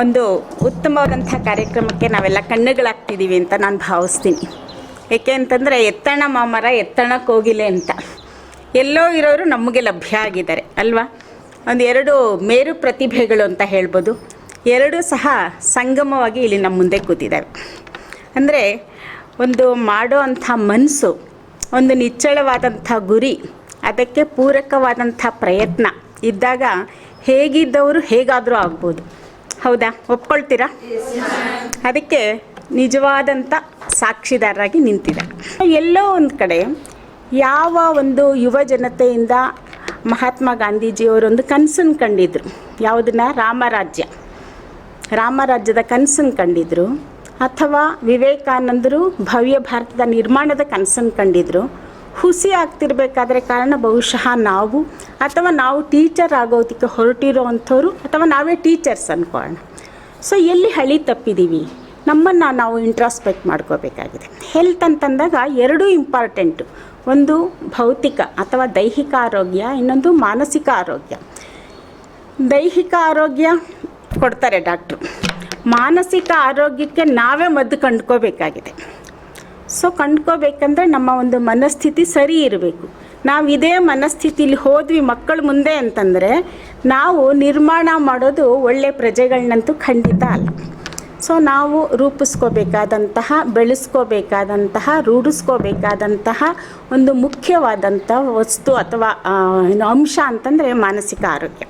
ಒಂದು ಉತ್ತಮವಾದಂಥ ಕಾರ್ಯಕ್ರಮಕ್ಕೆ ನಾವೆಲ್ಲ ಕಣ್ಣುಗಳಾಗ್ತಿದ್ದೀವಿ ಅಂತ ನಾನು ಭಾವಿಸ್ತೀನಿ. ಏಕೆ ಅಂತಂದರೆ ಎತ್ತಣ ಮಾಮರ ಎತ್ತಣ ಕೋಗಿಲೆ ಅಂತ. ಎಲ್ಲೋ ಇರೋರು ನಮಗೆ ಲಭ್ಯ ಆಗಿದ್ದಾರೆ, ಅಲ್ವಾ? ಒಂದು ಎರಡು ಮೇರು ಪ್ರತಿಭೆಗಳು ಅಂತ ಹೇಳ್ಬೋದು. ಎರಡೂ ಸಹ ಸಂಗಮವಾಗಿ ಇಲ್ಲಿ ನಮ್ಮ ಮುಂದೆ ಕೂತಿದ್ದಾವೆ. ಅಂದರೆ ಒಂದು ಮಾಡೋ ಅಂಥ ಮನಸ್ಸು, ಒಂದು ನಿಚ್ಚಳವಾದಂಥ ಗುರಿ, ಅದಕ್ಕೆ ಪೂರಕವಾದಂಥ ಪ್ರಯತ್ನ ಇದ್ದಾಗ ಹೇಗಿದ್ದವರು ಹೇಗಾದರೂ ಆಗ್ಬೋದು. ಹೌದಾ? ಒಪ್ಕೊಳ್ತೀರಾ? ಅದಕ್ಕೆ ನಿಜವಾದಂಥ ಸಾಕ್ಷಿದಾರರಾಗಿ ನಿಂತಿದೆ ಎಲ್ಲೋ ಒಂದು ಕಡೆ ಯಾವ ಒಂದು ಯುವ ಜನತೆಯಿಂದ ಮಹಾತ್ಮ ಗಾಂಧೀಜಿಯವರೊಂದು ಕನಸನ್ನು ಕಂಡಿದ್ರು. ಯಾವುದನ್ನ? ರಾಮರಾಜ್ಯ. ರಾಮರಾಜ್ಯದ ಕನಸನ್ನು ಕಂಡಿದ್ರು. ಅಥವಾ ವಿವೇಕಾನಂದರು ಭವ್ಯ ಭಾರತದ ನಿರ್ಮಾಣದ ಕನಸನ್ನು ಕಂಡಿದ್ರು. ಹುಸಿ ಆಗ್ತಿರ್ಬೇಕಾದ್ರೆ ಕಾರಣ ಬಹುಶಃ ನಾವು, ಅಥವಾ ನಾವು ಟೀಚರ್ ಆಗೋದಕ್ಕೆ ಹೊರಟಿರೋ ಅಥವಾ ನಾವೇ ಟೀಚರ್ಸ್ ಅಂದ್ಕೊಳ್ಳೋಣ ಸೊ ಎಲ್ಲಿ ಹಳಿ ತಪ್ಪಿದ್ದೀವಿ ನಮ್ಮನ್ನು ನಾವು ಇಂಟ್ರಾಸ್ಪೆಕ್ಟ್ ಮಾಡ್ಕೋಬೇಕಾಗಿದೆ. ಹೆಲ್ತ್ ಅಂತಂದಾಗ ಎರಡೂ ಇಂಪಾರ್ಟೆಂಟು ಒಂದು ಭೌತಿಕ ಅಥವಾ ದೈಹಿಕ ಆರೋಗ್ಯ, ಇನ್ನೊಂದು ಮಾನಸಿಕ ಆರೋಗ್ಯ. ದೈಹಿಕ ಆರೋಗ್ಯ ಕೊಡ್ತಾರೆ ಡಾಕ್ಟ್ರು. ಮಾನಸಿಕ ಆರೋಗ್ಯಕ್ಕೆ ನಾವೇ ಮದ್ದು ಕಂಡ್ಕೋಬೇಕಾಗಿದೆ. ಸೊ ಕಂಡ್ಕೋಬೇಕಂದ್ರೆ ನಮ್ಮ ಒಂದು ಮನಸ್ಥಿತಿ ಸರಿ ಇರಬೇಕು. ನಾವು ಇದೇ ಮನಸ್ಥಿತಿಲಿ ಹೋದ್ವಿ ಮಕ್ಕಳ ಮುಂದೆ ಅಂತಂದರೆ ನಾವು ನಿರ್ಮಾಣ ಮಾಡೋದು ಒಳ್ಳೆ ಪ್ರಜೆಗಳನ್ನಂತೂ ಖಂಡಿತ ಅಲ್ಲ. ಸೊ ನಾವು ರೂಪಿಸ್ಕೋಬೇಕಾದಂತಹ, ಬೆಳೆಸ್ಕೋಬೇಕಾದಂತಹ, ರೂಢಿಸ್ಕೋಬೇಕಾದಂತಹ ಒಂದು ಮುಖ್ಯವಾದಂಥ ವಸ್ತು ಅಥವಾ ಅಂಶ ಅಂತಂದರೆ ಮಾನಸಿಕ ಆರೋಗ್ಯ.